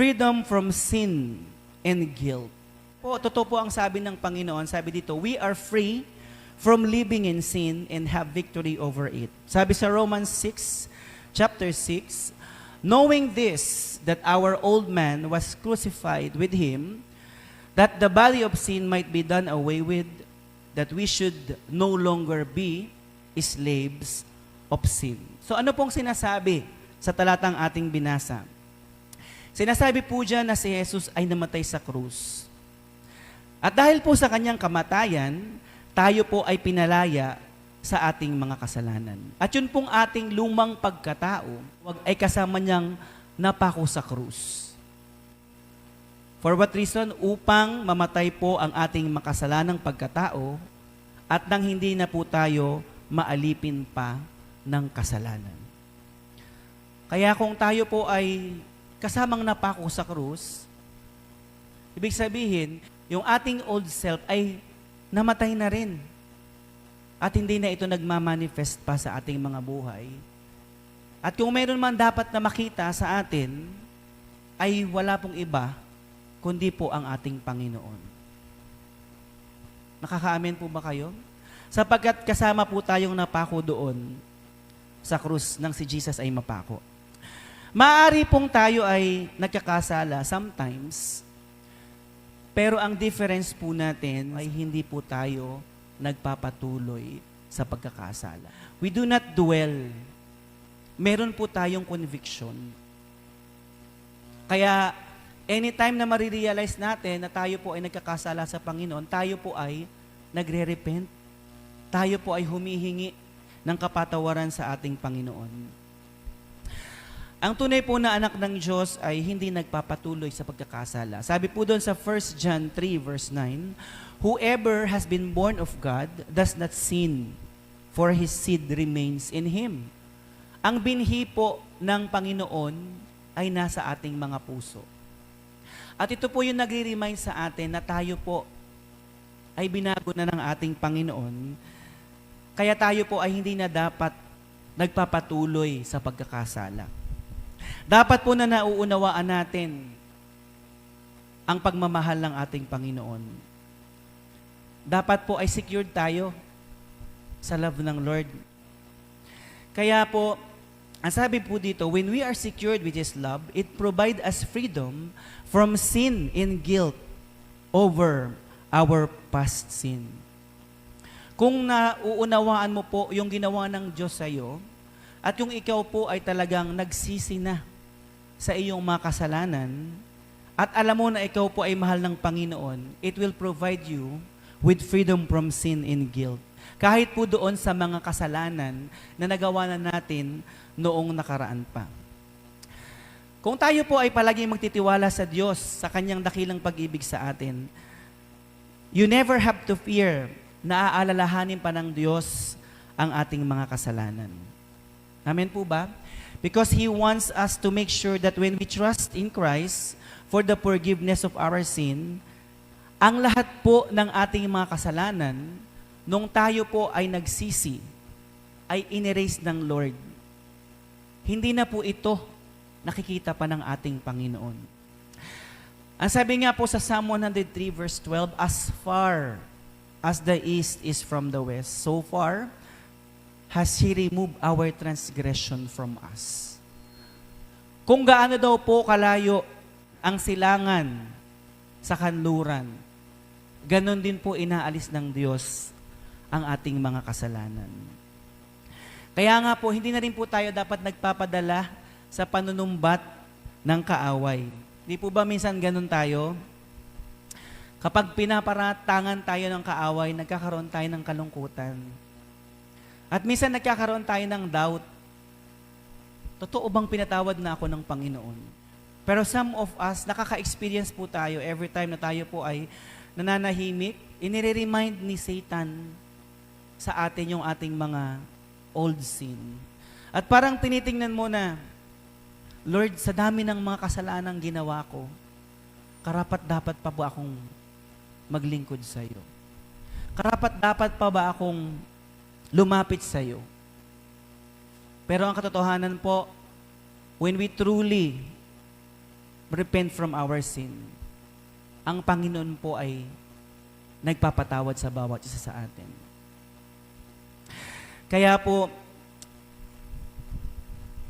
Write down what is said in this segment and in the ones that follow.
freedom from sin and guilt. Po, totoo po ang sabi ng Panginoon. Sabi dito, we are free from living in sin and have victory over it. Sabi sa Romans 6, chapter 6, knowing this, that our old man was crucified with him, that the body of sin might be done away with, that we should no longer be slaves of sin. So ano pong sinasabi sa talatang ating binasa? Sinasabi po dyan na si Jesus ay namatay sa krus. At dahil po sa kanyang kamatayan, tayo po ay pinalaya sa ating mga kasalanan. At yun pong ating lumang pagkatao, wag ay kasama niyang napako sa krus. For what reason? Upang mamatay po ang ating makasalanang pagkatao at nang hindi na po tayo maalipin pa ng kasalanan. Kaya kung tayo po ay kasamang napako sa krus, ibig sabihin, yung ating old self ay namatay na rin. At hindi na ito nagmamanifest pa sa ating mga buhay. At kung mayroon man dapat na makita sa atin, ay wala pong iba, kundi po ang ating Panginoon. Nakaka-amen po ba kayo? Sapagkat kasama po tayong napako doon sa krus nang si Jesus ay mapako. Maari pong tayo ay nagkakasala sometimes, pero ang difference po natin ay hindi po tayo nagpapatuloy sa pagkakasala. We do not dwell. Meron po tayong conviction. Kaya anytime na marirealize natin na tayo po ay nagkakasala sa Panginoon, tayo po ay nagre-repent. Tayo po ay humihingi ng kapatawaran sa ating Panginoon. Ang tunay po na anak ng Diyos ay hindi nagpapatuloy sa pagkakasala. Sabi po doon sa 1 John 3 verse 9, Whoever has been born of God does not sin, for his seed remains in him. Ang binhi po ng Panginoon ay nasa ating mga puso. At ito po yung nagre-remind sa atin na tayo po ay binago na ng ating Panginoon. Kaya tayo po ay hindi na dapat nagpapatuloy sa pagkakasala. Dapat po na nauunawaan natin ang pagmamahal ng ating Panginoon. Dapat po ay secured tayo sa love ng Lord. Kaya po, ang sabi po dito, when we are secured with His love, it provide us freedom from sin and guilt over our past sin. Kung nauunawaan mo po yung ginawa ng Diyos sa iyo, at yung ikaw po ay talagang nagsisi na sa iyong mga kasalanan, at alam mo na ikaw po ay mahal ng Panginoon, it will provide you with freedom from sin and guilt. Kahit po doon sa mga kasalanan na nagawa na natin noong nakaraan pa. Kung tayo po ay palaging magtitiwala sa Diyos, sa Kanyang dakilang pag-ibig sa atin, you never have to fear na aalalahanin pa ng Diyos ang ating mga kasalanan. Amen po ba? Because He wants us to make sure that when we trust in Christ for the forgiveness of our sin, ang lahat po ng ating mga kasalanan, nung tayo po ay nagsisi, ay inerase ng Lord. Hindi na po ito nakikita pa ng ating Panginoon. Ang sabi nga po sa Psalm 103 verse 12, As far as the east is from the west, so far has He removed our transgression from us. Kung gaano daw po kalayo ang silangan sa kanluran, ganon din po inaalis ng Diyos ang ating mga kasalanan. Kaya nga po, hindi na rin po tayo dapat nagpapadala sa panunumbat ng kaaway. Di po ba minsan ganon tayo? Kapag pinaparatangan tayo ng kaaway, nagkakaroon tayo ng kalungkutan. At minsan nagkakaroon tayo ng doubt. Totoo bang pinatawad na ako ng Panginoon? Pero some of us, nakaka-experience po tayo every time na tayo po ay nananahimik, inire-remind ni Satan sa atin yung ating mga old sin. At parang tinitingnan mo na, Lord, sa dami ng mga kasalanang ginawa ko, karapat dapat pa ba akong maglingkod sa iyo? Karapat dapat pa ba akong lumapit sa iyo? Pero ang katotohanan po, when we truly repent from our sin, ang Panginoon po ay nagpapatawad sa bawat isa sa atin. Kaya po,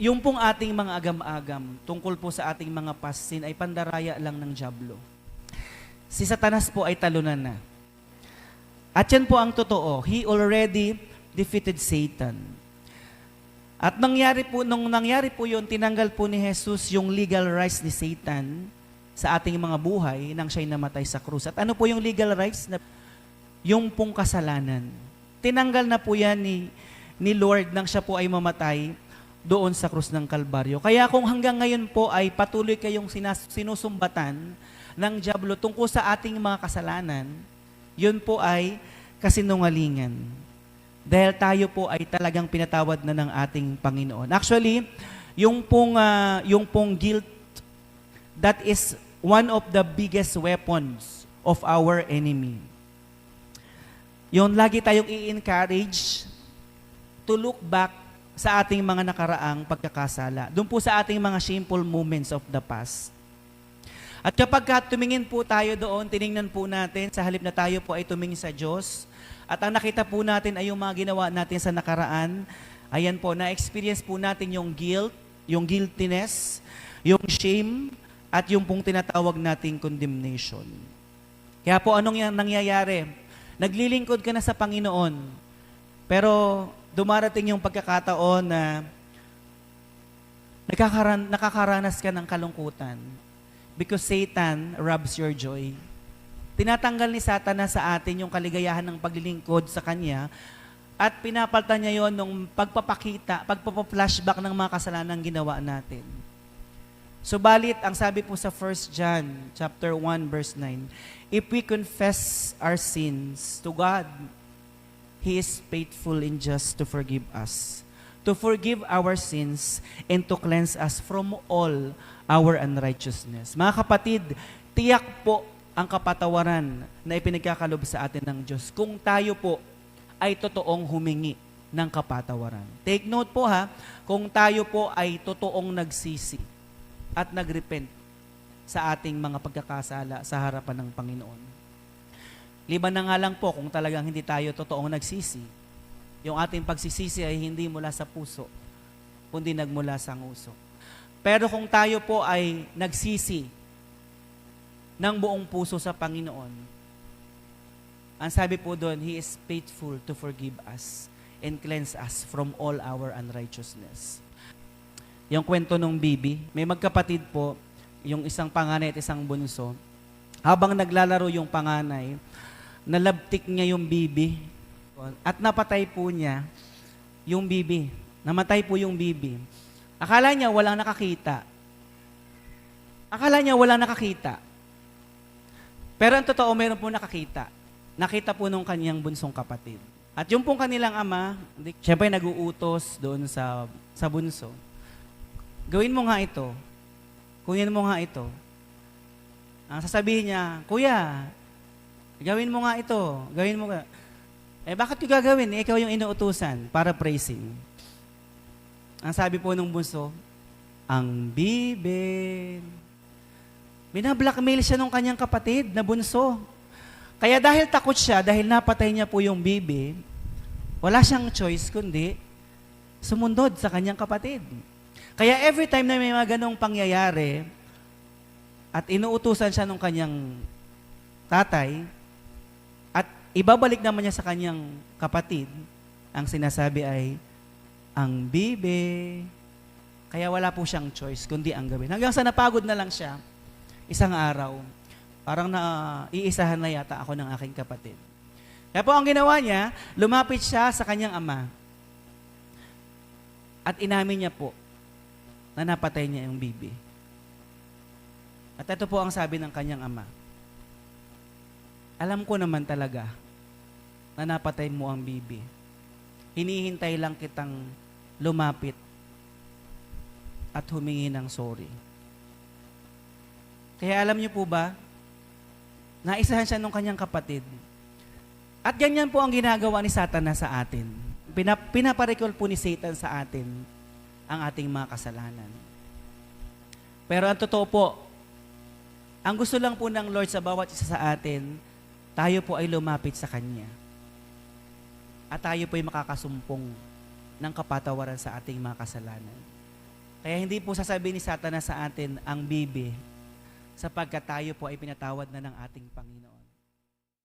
yung pong ating mga agam-agam tungkol po sa ating mga past sin ay pandaraya lang ng Diablo. Si Satanas po ay talunan na. At yan po ang totoo. He already defeated Satan. At nangyari po, nung nangyari po yun, tinanggal po ni Jesus yung legal rights ni Satan sa ating mga buhay nang siya'y namatay sa krus. At ano po yung legal rights? Na, yung pong kasalanan. Tinanggal na po yan ni, ni Lord nang siya po ay mamatay doon sa krus ng Kalbaryo. Kaya kung hanggang ngayon po ay patuloy kayong sinas- sinusumbatan ng Diablo tungkol sa ating mga kasalanan, yun po ay kasinungalingan. Dahil tayo po ay talagang pinatawad na ng ating Panginoon. Actually, yung pong, ah, yung pong guilt, that is one of the biggest weapons of our enemy. Yung lagi tayong i-encourage to look back sa ating mga nakaraang pagkakasala. Doon po sa ating mga shameful moments of the past. At kapag ka tumingin po tayo doon, tiningnan po natin, sa halip na tayo po ay tumingin sa Diyos, at ang nakita po natin ay yung mga ginawa natin sa nakaraan, ayan po, na-experience po natin yung guilt, yung guiltiness, yung shame, at yung pong tinatawag nating condemnation. Kaya po anong nangyayari? Naglilingkod ka na sa Panginoon, pero dumarating yung pagkakataon na nakakaran, nakakaranas ka ng kalungkutan because Satan robs your joy. Tinatanggal ni Satanas sa atin yung kaligayahan ng paglilingkod sa Kanya at pinapalta niya yon nung pagpapakita, pagpapa-flashback ng mga kasalanan ginawa natin. Subalit, ang sabi po sa 1 John chapter 1 verse 9, if we confess our sins to God, He is faithful and just to forgive us, to forgive our sins, and to cleanse us from all our unrighteousness. Mga kapatid, tiyak po ang kapatawaran na ipinagkakalob sa atin ng Diyos kung tayo po ay totoong humingi ng kapatawaran. Take note po ha, kung tayo po ay totoong nagsisi at nagrepent sa ating mga pagkakasala sa harapan ng Panginoon. Liban na nga lang po kung talagang hindi tayo totoong nagsisi. Yung ating pagsisisi ay hindi mula sa puso, kundi nagmula sa nguso. Pero kung tayo po ay nagsisi ng buong puso sa Panginoon, ang sabi po doon, He is faithful to forgive us and cleanse us from all our unrighteousness. Yung kwento ng bibi, may magkapatid po, yung isang panganay at isang bunso, habang naglalaro yung panganay, nalabtik niya yung bibi at napatay po niya yung bibi. Namatay po yung bibi. Akala niya walang nakakita. Akala niya walang nakakita. Pero ang totoo, meron po nakakita. Nakita po nung kanyang bunsong kapatid. At yung pong kanilang ama, syempre nag-uutos doon sa, sa bunso. Gawin mo nga ito. Kunin mo nga ito. Ang sasabihin niya, Kuya, Gawin mo nga ito. Gawin mo nga. Eh, bakit ko gagawin? Eh, ikaw yung inuutusan para praising. Ang sabi po nung bunso, ang bibig. Binablackmail siya nung kanyang kapatid na bunso. Kaya dahil takot siya, dahil napatay niya po yung bibi, wala siyang choice kundi sumundod sa kanyang kapatid. Kaya every time na may mga ganong pangyayari, at inuutusan siya nung kanyang tatay, at ibabalik naman niya sa kanyang kapatid, ang sinasabi ay, ang bibe. Kaya wala po siyang choice, kundi ang gawin. Hanggang sa napagod na lang siya, isang araw, parang na iisahan na yata ako ng aking kapatid. Kaya po ang ginawa niya, lumapit siya sa kanyang ama. At inamin niya po na napatay niya yung bibi. At ito po ang sabi ng kanyang ama. Alam ko naman talaga na napatay mo ang bibi. Hinihintay lang kitang lumapit at humingi ng sorry. Kaya alam niyo po ba, naisahan siya ng kanyang kapatid. At ganyan po ang ginagawa ni Satanas sa atin. Pinap- pinaparecall po ni Satan sa atin ang ating mga kasalanan. Pero ang totoo po, Ang gusto lang po ng Lord sa bawat isa sa atin, tayo po ay lumapit sa Kanya. At tayo po ay makakasumpong ng kapatawaran sa ating mga kasalanan. Kaya hindi po sasabihin ni Satanas sa atin ang bibi sapagkat tayo po ay pinatawad na ng ating Panginoon.